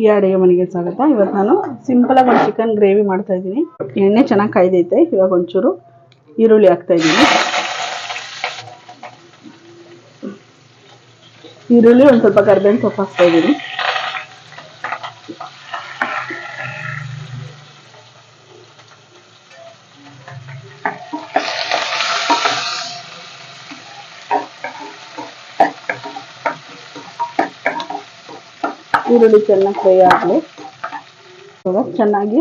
ಈ ಅಡುಗೆ ಮನೆಗೆ ಸ್ವಾಗತ. ಇವತ್ತು ನಾನು ಸಿಂಪಲಾಗಿ ಒಂದು ಚಿಕನ್ ಗ್ರೇವಿ ಮಾಡ್ತಾ ಇದ್ದೀನಿ. ಎಣ್ಣೆ ಚೆನ್ನಾಗಿ ಕಾಯ್ದೈತೆ. ಇವಾಗ ಒಂಚೂರು ಈರುಳ್ಳಿ ಹಾಕ್ತಾ ಈರುಳ್ಳಿ ಒಂದು ಸ್ವಲ್ಪ ಕರ್ಬೇವಿನ ಸೊಪ್ಪು ಹಾಕ್ತಾ ಇದ್ದೀನಿ. ಈರುಳ್ಳಿ ಚೆನ್ನಾಗಿ ಫ್ರೈ ಆಗಲಿ ಇವಾಗ ಚೆನ್ನಾಗಿ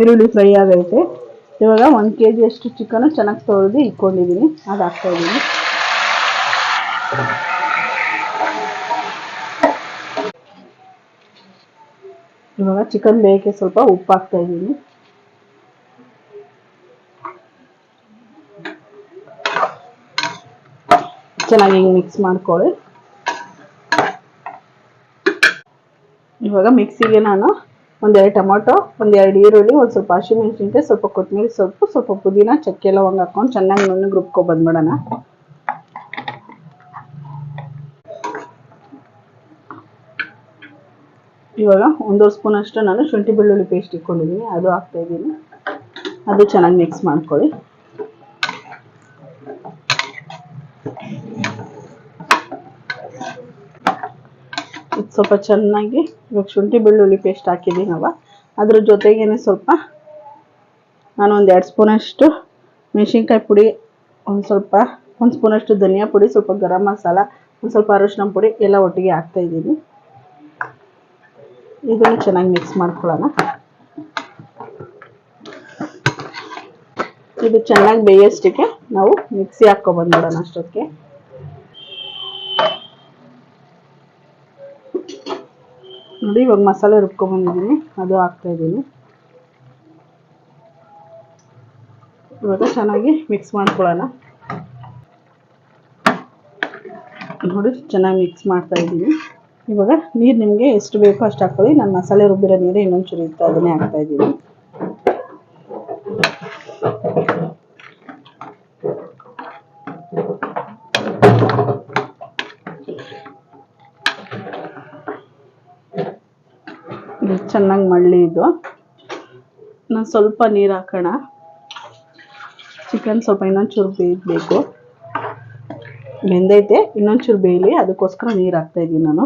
ಈರುಳ್ಳಿ ಫ್ರೈ ಆಗೈತೆ. ಇವಾಗ ಒಂದು ಕೆ ಜಿಯಷ್ಟು ಚಿಕನು ಚೆನ್ನಾಗಿ ತೊಳೆದು ಇಟ್ಕೊಂಡಿದ್ದೀನಿ ಅದು ಹಾಕ್ತಾ ಇದ್ದೀನಿ ಇವಾಗ ಚಿಕನ್ ಬೇಯಕ್ಕೆ ಸ್ವಲ್ಪ ಉಪ್ಪು ಹಾಕ್ತಾ ಇದ್ದೀನಿ ಚೆನ್ನಾಗಿ ಮಿಕ್ಸ್ ಮಾಡ್ಕೊಳ್ಳಿ. ಇವಾಗ ಮಿಕ್ಸಿಗೆ ನಾನು ಒಂದೆರಡು ಟೊಮೊಟೊ, ಒಂದೆರಡು ಈರುಳ್ಳಿ, ಒಂದು ಸ್ವಲ್ಪ ಹಸಿಮೆಣಸಿನ್ಕಾಯಿ ಸ್ವಲ್ಪ ಕೊತ್ತಂಬರಿ ಸೊಪ್ಪು, ಸ್ವಲ್ಪ ಪುದೀನ, ಚಕ್ಕೆ ಲವಂಗ ಹಾಕೊಂಡು ಚೆನ್ನಾಗಿ ನುಣ್ಣಗೆ ರುಬ್ಕೊ ಬಂದ್ಬಿಡೋಣ. ಇವಾಗ ಒಂದೂವರೆ ಸ್ಪೂನ್ ಅಷ್ಟು ನಾನು ಶುಂಠಿ ಬೆಳ್ಳುಳ್ಳಿ ಪೇಸ್ಟ್ ಇಟ್ಕೊಂಡಿದ್ದೀನಿ. ಅದು ಹಾಕ್ತಾ ಇದ್ದೀನಿ. ಅದು ಚೆನ್ನಾಗಿ ಮಿಕ್ಸ್ ಮಾಡ್ಕೊಳ್ಳಿ. ಇದು ಸ್ವಲ್ಪ ಚೆನ್ನಾಗಿ ಇವಾಗ ಶುಂಠಿ ಬೆಳ್ಳುಳ್ಳಿ ಪೇಸ್ಟ್ ಹಾಕಿದ್ದೀನವ ಅದ್ರ ಜೊತೆಗೇನೆ ಸ್ವಲ್ಪ ನಾನು ಒಂದು ಎರಡು ಸ್ಪೂನಷ್ಟು ಮೆಣಸಿನ್ಕಾಯಿ ಪುಡಿ, ಒಂದು ಸ್ವಲ್ಪ, ಒಂದು ಸ್ಪೂನಷ್ಟು ಧನಿಯಾ ಪುಡಿ, ಸ್ವಲ್ಪ ಗರಂ ಮಸಾಲ, ಒಂದು ಸ್ವಲ್ಪ ಅರಶಿನ ಪುಡಿ ಎಲ್ಲ ಒಟ್ಟಿಗೆ ಹಾಕ್ತಾ ಇದ್ದೀನಿ. ಇದನ್ನು ಚೆನ್ನಾಗಿ ಮಿಕ್ಸ್ ಮಾಡ್ಕೊಳ್ಳೋಣ. ಇದು ಚೆನ್ನಾಗಿ ಬೇಯೋಷ್ಟಕ್ಕೆ ನಾವು ಮಿಕ್ಸಿ ಹಾಕ್ಕೊಬಂದ್ಬಿಡೋಣ ಅಷ್ಟೊತ್ತಿಗೆ. ನೋಡಿ, ಇವಾಗ ಮಸಾಲೆ ರುಬ್ಕೊಂಡ್ಬಂದಿದ್ದೀನಿ ಅದು ಹಾಕ್ತಾ ಇದ್ದೀನಿ. ಇವಾಗ ಚೆನ್ನಾಗಿ ಮಿಕ್ಸ್ ಮಾಡ್ಕೊಳ್ಳೋಣ. ನೋಡಿ, ಚೆನ್ನಾಗಿ ಮಿಕ್ಸ್ ಮಾಡ್ತಾ ಇದ್ದೀನಿ. ಇವಾಗ ನೀರು ನಿಮಗೆ ಎಷ್ಟು ಬೇಕೋ ಅಷ್ಟು ಹಾಕೊಳ್ಳಿ. ನಾನು ಮಸಾಲೆ ರುಬ್ಬಿರೋ ನೀರು ಇನ್ನೊಂದು ಚೂರು ಇತ್ತು, ಅದನ್ನೇ ಹಾಕ್ತಾ ಇದ್ದೀನಿ ಇದು ಚೆನ್ನಾಗಿ ಮಳ್ಳಿ ಇದು. ನಾನು ಸ್ವಲ್ಪ ನೀರು ಹಾಕೋಣ. ಚಿಕನ್ ಸ್ವಲ್ಪ ಇನ್ನೊಂಚೂರು ಬೇಯಬೇಕು. ಬೆಂದೈತೆ, ಇನ್ನೊಂಚೂರು ಬೇಯಲಿ, ಅದಕ್ಕೋಸ್ಕರ ನೀರು ಹಾಕ್ತಾ ಇದ್ದೀನಿ ನಾನು.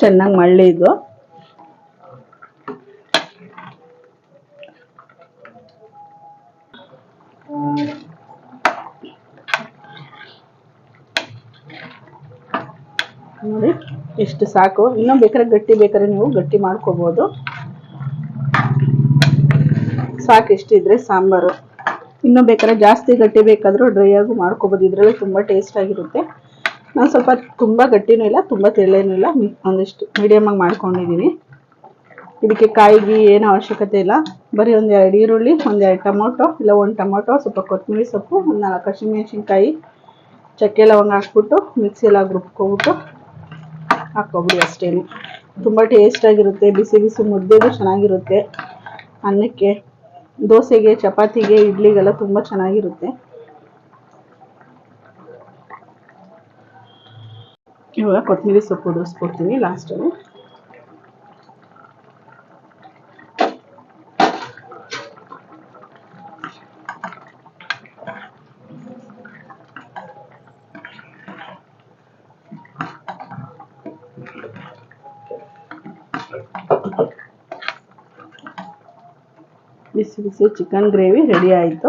ಚೆನ್ನಾಗಿ ಮಳ್ಳಿ ಇದು. ನೋಡಿ, ಇಷ್ಟು ಸಾಕು. ಇನ್ನೂ ಬೇಕಾದ್ರೆ ಗಟ್ಟಿ ಬೇಕಾದ್ರೆ ನೀವು ಗಟ್ಟಿ ಮಾಡ್ಕೋಬೋದು. ಸಾಕು ಇಷ್ಟಿದ್ರೆ ಸಾಂಬಾರು. ಇನ್ನೂ ಬೇಕಾದ್ರೆ ಜಾಸ್ತಿ ಗಟ್ಟಿ ಬೇಕಾದರೂ ಡ್ರೈ ಆಗು ಮಾಡ್ಕೋಬೋದು. ಇದರಲ್ಲಿ ತುಂಬ ಟೇಸ್ಟ್ ಆಗಿರುತ್ತೆ. ನಾನು ಸ್ವಲ್ಪ ತುಂಬ ಗಟ್ಟಿನೂ ಇಲ್ಲ, ತುಂಬ ತೆಳ್ಳೇನೂ ಇಲ್ಲ. ಒಂದಿಷ್ಟು ಮೀಡಿಯಮಾಗಿ ಮಾಡ್ಕೊಂಡಿದ್ದೀನಿ ಇದಕ್ಕೆ ಕಾಯಿಗೆ ಏನು ಅವಶ್ಯಕತೆ ಇಲ್ಲ. ಬರೀ ಒಂದೆರಡು ಈರುಳ್ಳಿ, ಒಂದೆರಡು ಟೊಮೊಟೊ, ಇಲ್ಲ ಒಂದು ಟೊಮೊಟೊ, ಸ್ವಲ್ಪ ಕೊತ್ತಂಬರಿ ಸೊಪ್ಪು, ಒಂದು ನಾಲ್ಕು ಹಸಿಮೆಣ್ಸಿನ್ಕಾಯಿ ಚಕ್ಕೆ ಲವಂಗ ಹಾಕ್ಬಿಟ್ಟು ಮಿಕ್ಸಿಯಲ್ಲಿ ರುಬ್ಕೊಬಿಟ್ಟು ಹಾಕ್ಕೊಬಿಡಿ ಅಷ್ಟೇ. ತುಂಬ ಟೇಸ್ಟಾಗಿರುತ್ತೆ ಬಿಸಿ ಬಿಸಿ ಮುದ್ದೆಗೂ ಚೆನ್ನಾಗಿರುತ್ತೆ. ಅನ್ನಕ್ಕೆ, ದೋಸೆಗೆ, ಚಪಾತಿಗೆ, ಇಡ್ಲಿಗೆಲ್ಲ ತುಂಬ ಚೆನ್ನಾಗಿರುತ್ತೆ. ಇವಾಗ ಕೊತ್ತಂಬರಿ ಸೊಪ್ಪು ಉದುರಿಸ್ಕೊಡ್ತೀನಿ ಲಾಸ್ಟಲ್ಲಿ ಬಿಸಿ ಬಿಸಿ ಚಿಕನ್ ಗ್ರೇವಿ ರೆಡಿ ಆಯಿತು.